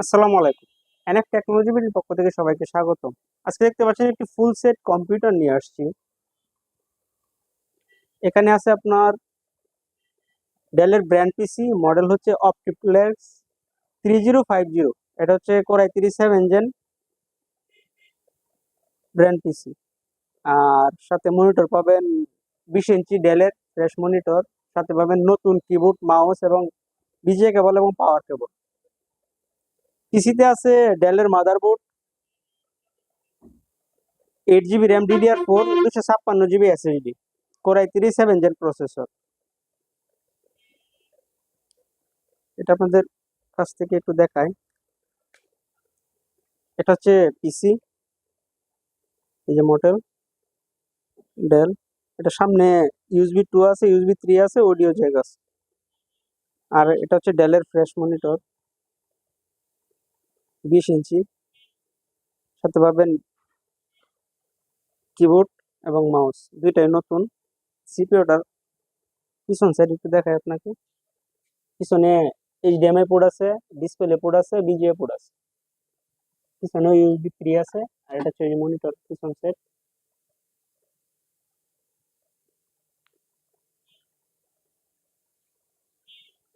আসসালামু আলাইকুম। NF technology বিডির পক্ষ থেকে সবাইকে স্বাগত আজকে দেখতে পাচ্ছেন একটি ফুল সেট কম্পিউটার নিয়ে আসছি। এখানে আছে আপনার ডেলের ব্র্যান্ড পিসি মডেল হচ্ছে Optiplex three zero five zero এটা হচ্ছে কোরাই তিরিশ সেভেন জেন ব্র্যান্ড পিসি আর সাথে মনিটর পাবেন বিশ ইঞ্চি ডেলের ফ্রেশ মনিটর সাথে পাবেন নতুন কিবোর্ড মাউস এবং বিজিএ কেবল এবং পাওয়ার কেবল পিসিতে আছে ডেলের motherboard eight GB RAM DDR four দুশো ছাপ্পান্ন জিবি এসএসডি কোরাই তিরিশ সেভেন জেন প্রসেসর এটা আপনাদের কাছ থেকে একটু দেখাই। এটা হচ্ছে পিসি এই যে মডেল ডেল এটা সামনে ইউএসবি টু আছে ইউএসবি থ্রি আছে অডিও জ্যাক আছে। আর এটা হচ্ছে ডেলের ফ্রেশ মনিটর বিশ ইঞ্চি। সাথে পাবেন কিবোর্ড এবং মাউস দুইটাই নতুন। সিপিওটার পিছন সাইড একটু দেখায় আপনাকে। পিছনে এইচডিএমআই পোর্ট আছে ডিসপ্লে পোর্ট আছে বিজিএ পোর্ট আছে। পিছনে ইউএসবি থ্রি আছে, আর এটা হচ্ছে মনিটর পিছন সাইড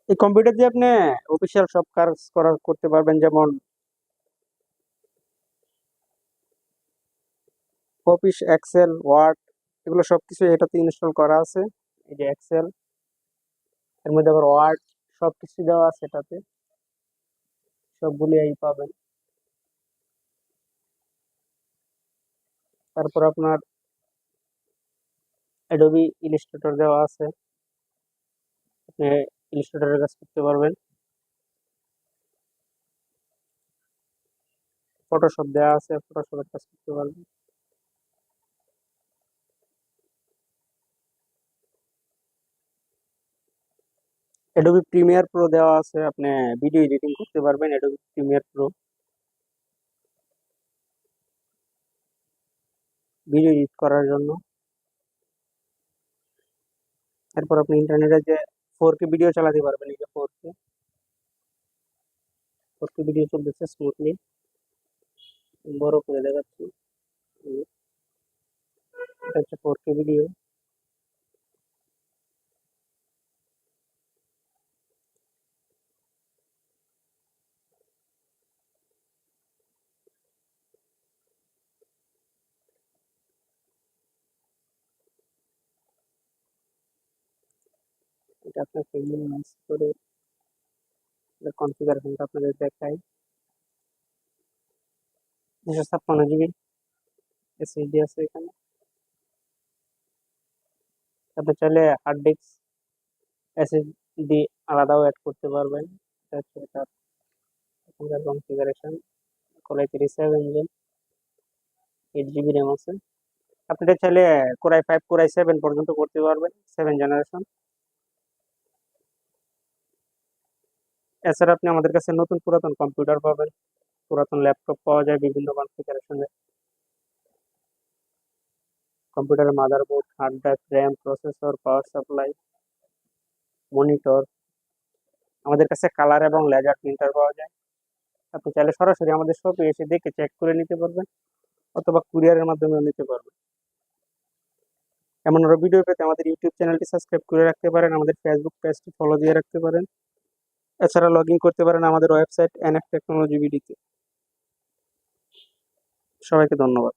এই কম্পিউটার দিয়ে আপনি অফিসিয়াল সব কাজ করা করতে পারবেন। যেমন অফিস এক্সেল ওয়ার্ড এগুলো সব কিছু এটাতে ইনস্টল করা আছে। এই যে এক্সেল এর মধ্যে আবার ওয়ার্ড সব কিছু দেওয়া আছে এটাতে। সবগুলি এই পাবেন। তারপর আপনার অ্যাডোবি ইলিস্ট্রেটর দেওয়া আছে। আপনি ইলিস্ট্রেটরের কাজ করতে পারবেন। ফটোশপ দেওয়া আছে ফটোশপের কাজ করতে পারবেন। অ্যাডোবি প্রিমিয়ার প্রো দেওয়া আছে, আপনি ভিডিও এডিটিং করতে পারবেন Adobe Premiere Pro video edit করার জন্য। এরপর আপনি ইন্টারনেটে যে ফোর কে ভিডিও চালাতে পারবেন, এই যে four K four K video চলতেছে স্মুথলি বড় করে দেখাচ্ছি। এটা হচ্ছে ফোর কে ভিডিও এটা আপনাকে মিনিমাইজ করে কনফিগারেশনটা আপনাদের দেখাই দুশো ছাপ্পান্ন জিবি এসএসডি আছে এখানে। আপনি চাইলে হার্ড ডিস্ক এসএসডি আলাদাও অ্যাড করতে পারবেন। এটা হচ্ছে এটার এখানকার কনফিগারেশন কোরাই তিরিশ seven gen eight GB RAM আছে। আপনি চাইলে কোরাই ফাইভ কোরাই সেভেন পর্যন্ত করতে পারবেন সেভেন জেনারেশন এছাড়া আপনি আমাদের কাছে নতুন পুরাতন কম্পিউটার পাবেন। পুরাতন ল্যাপটপ পাওয়া যায় বিভিন্ন কনফিগারেশনের কম্পিউটারের motherboard hard drive RAM processor power supply monitor আমাদের কাছে কালার এবং লেজার প্রিন্টার পাওয়া যায়। আপনি চাইলে সরাসরি আমাদের শপে এসে দেখে চেক করে নিতে পারবেন, অথবা কুরিয়ারের মাধ্যমেও নিতে পারবেন। এমন আরও ভিডিও পেতে আমাদের ইউটিউব চ্যানেলটি সাবস্ক্রাইব করে রাখতে পারেন, আমাদের ফেসবুক পেজটি ফলো দিয়ে রাখতে পারেন। এছাড়া লগ করতে পারেন আমাদের ওয়েবসাইট এনএফ টেকনোলজি বিডিতে সবাইকে ধন্যবাদ।